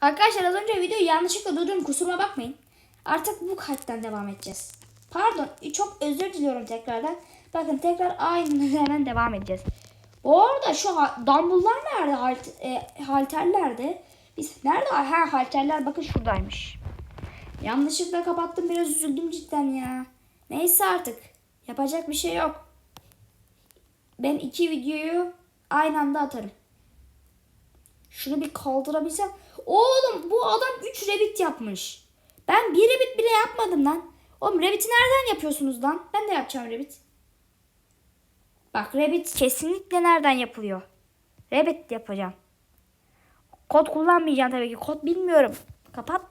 Arkadaşlar az önce videoyu yanlışlıkla durdum kusuruma bakmayın. Artık bu kalpten devam edeceğiz. Pardon çok özür diliyorum tekrardan. Bakın tekrar aynı hemen devam edeceğiz. Bu arada şu dumbbell'lar nerede? Halt, e, halterlerde. Biz nerede? Ha halterler bakın şuradaymış. Yanlışlıkla kapattım biraz üzüldüm cidden ya. Neyse artık. Yapacak bir şey yok. Ben iki videoyu aynı anda atarım. Şunu bir kaldırabilsem. Oğlum bu adam 3 rabbit yapmış. Ben bir rabbit bile yapmadım lan. Oğlum rabbit'i nereden yapıyorsunuz lan? Ben de yapacağım rabbit. Bak rabbit kesinlikle nereden yapılıyor? Rabbit yapacağım. Kod kullanmayacağım tabii ki. Kod bilmiyorum. Kapat.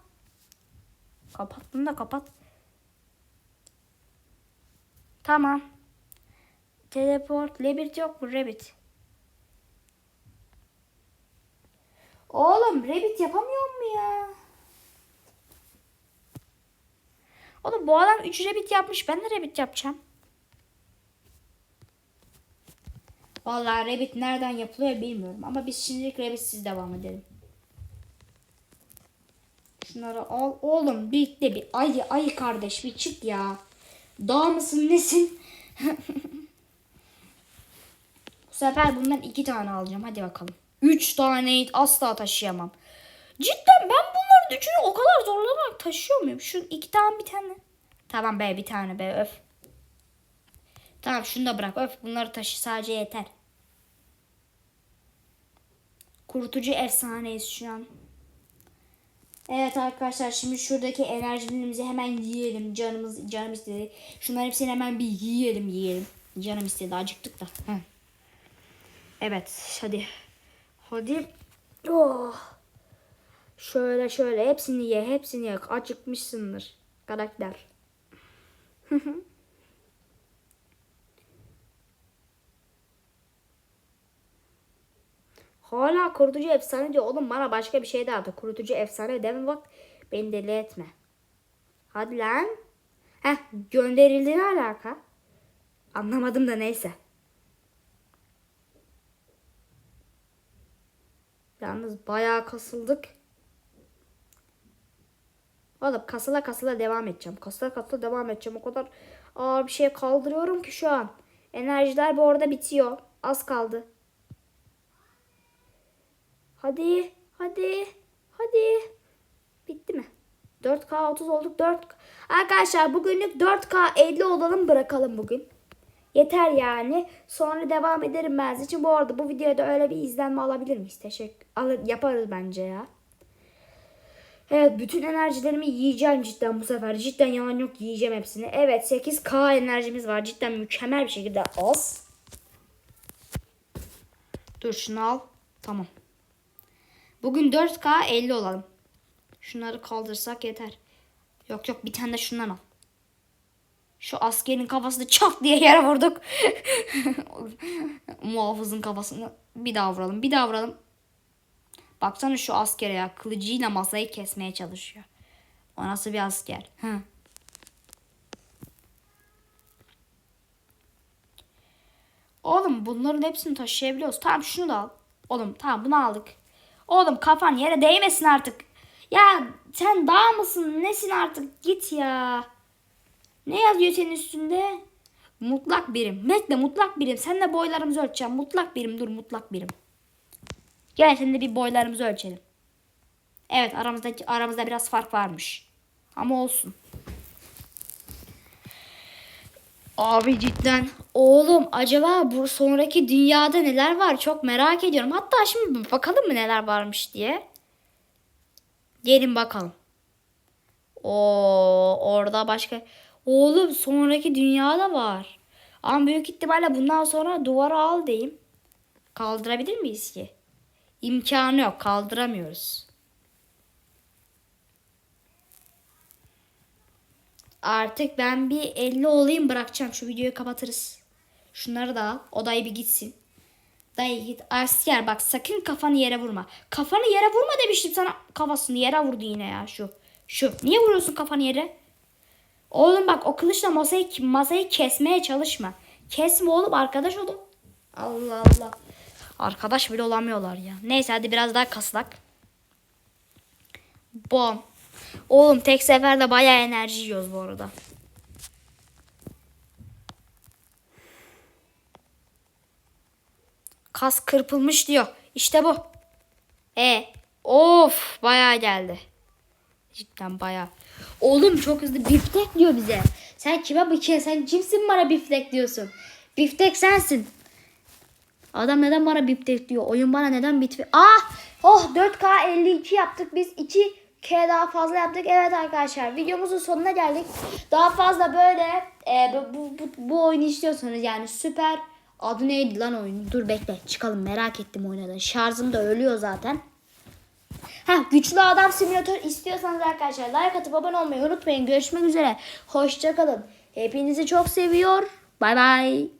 Kapat bunu da kapat. Tamam. Teleport. Rabbit yok mu? Rabbit. Oğlum Rabbit yapamıyor mu ya? Oğlum bu adam 3 Rabbit yapmış. Ben de Rabbit yapacağım. Vallahi Rabbit nereden yapılıyor bilmiyorum. Ama biz şimdilik Rabbitsiz devam edelim. Şunları al. Oğlum birlikte bir ayı ayı kardeş bir çık ya. Dağ mısın nesin? Bu sefer bundan iki tane alacağım. Hadi bakalım. Üç tane asla taşıyamam. Cidden ben bunların üçünü o kadar zorlanarak taşıyor muyum? Şu iki tane bir tane. Tamam be bir tane be öf. Tamam şunu da bırak öf bunları taşı sadece yeter. Kurutucu efsaneyiz şu an. Evet arkadaşlar şimdi şuradaki enerjilerimizi hemen yiyelim. Canımız canım istedi. Şunların hepsini hemen bir yiyelim yiyelim. Canım istedi acıktık da. Hı. Evet hadi. Hadi. Oh. Şöyle şöyle hepsini ye hepsini ye. Acıkmışsındır. Karakter. Hala kurutucu efsane diyor. Oğlum bana başka bir şey de atı. Kurutucu efsane deme bak. Beni deli etme. Hadi lan. Heh gönderildi ne alaka? Anlamadım da neyse. Yalnız bayağı kasıldık. Oğlum kasıla kasıla devam edeceğim. Kasıla kasıla devam edeceğim. O kadar ağır bir şey kaldırıyorum ki şu an. Enerjiler bu arada bitiyor. Az kaldı. Hadi. Hadi. Hadi. Bitti mi? 4K 30 olduk. 4 Arkadaşlar bugünlük 4K 50 olalım bırakalım bugün. Yeter yani. Sonra devam ederim ben için. Bu arada bu videoda öyle bir izlenme alabilir miyiz? Teşekkür. Alır, yaparız bence ya. Evet bütün enerjilerimi yiyeceğim cidden bu sefer. Cidden yalan yok yiyeceğim hepsini. Evet 8K enerjimiz var. Cidden mükemmel bir şekilde az. Dur şunu al. Tamam. Bugün 4K 50 olalım. Şunları kaldırsak yeter. Yok yok bir tane de şundan al. Şu askerin kafasını çak diye yere vurduk. Muhafızın kafasını bir daha vuralım. Bir daha vuralım. Baksana şu askere ya. Kılıcıyla masayı kesmeye çalışıyor. O nasıl bir asker? Hı. Oğlum bunların hepsini taşıyabiliyoruz. Tamam şunu da al. Oğlum tamam bunu aldık. Oğlum kafan yere değmesin artık. Ya sen dağ mısın? Nesin artık? Git ya. Ne yazıyor senin üstünde? Mutlak birim. Bekle mutlak birim. Sen de boylarımızı ölçeceğim. Mutlak birim dur mutlak birim. Gel şimdi bir boylarımızı ölçelim. Evet aramızda aramızda biraz fark varmış. Ama olsun. Abi cidden. Oğlum acaba bu sonraki dünyada neler var çok merak ediyorum. Hatta şimdi bakalım mı neler varmış diye. Gelin bakalım. O orada başka. Oğlum sonraki dünyada var. Ama büyük ihtimalle bundan sonra duvara al diyeyim. Kaldırabilir miyiz ki? İmkanı yok. Kaldıramıyoruz. Artık ben bir 50 olayım bırakacağım. Şu videoyu kapatırız. Şunları da al. Odayı bir gitsin. Dayı git. Asker bak sakın kafanı yere vurma. Kafanı yere vurma demiştim sana. Kafasını yere vurdu yine ya şu. Şu. Niye vuruyorsun kafanı yere? Oğlum bak o kılıçla masayı, masayı kesmeye çalışma. Kesme oğlum arkadaş olun. Allah Allah. Arkadaş bile olamıyorlar ya. Neyse hadi biraz daha kaslak. Bom. Oğlum tek seferde bayağı enerji yiyoruz bu arada. Kas kırpılmış diyor. İşte bu. E, of bayağı geldi. Cidden bayağı. Oğlum çok hızlı biftek diyor bize. Sen kime bakıyorsun? Sen kimsin bana biftek diyorsun? Biftek sensin. Adam neden bana biftek diyor? Oyun bana neden biftek? Ah! Oh 4K 52 yaptık. Biz 2K daha fazla yaptık. Evet arkadaşlar videomuzun sonuna geldik. Daha fazla böyle e, bu, bu, bu oyunu istiyorsanız yani süper adı neydi lan oyunu? Dur bekle çıkalım merak ettim oynadan. Şarjım da ölüyor zaten. Ha güçlü adam simülatör istiyorsanız arkadaşlar like atıp abone olmayı unutmayın. Görüşmek üzere. Hoşçakalın. Hepinizi çok seviyor. Bay bay.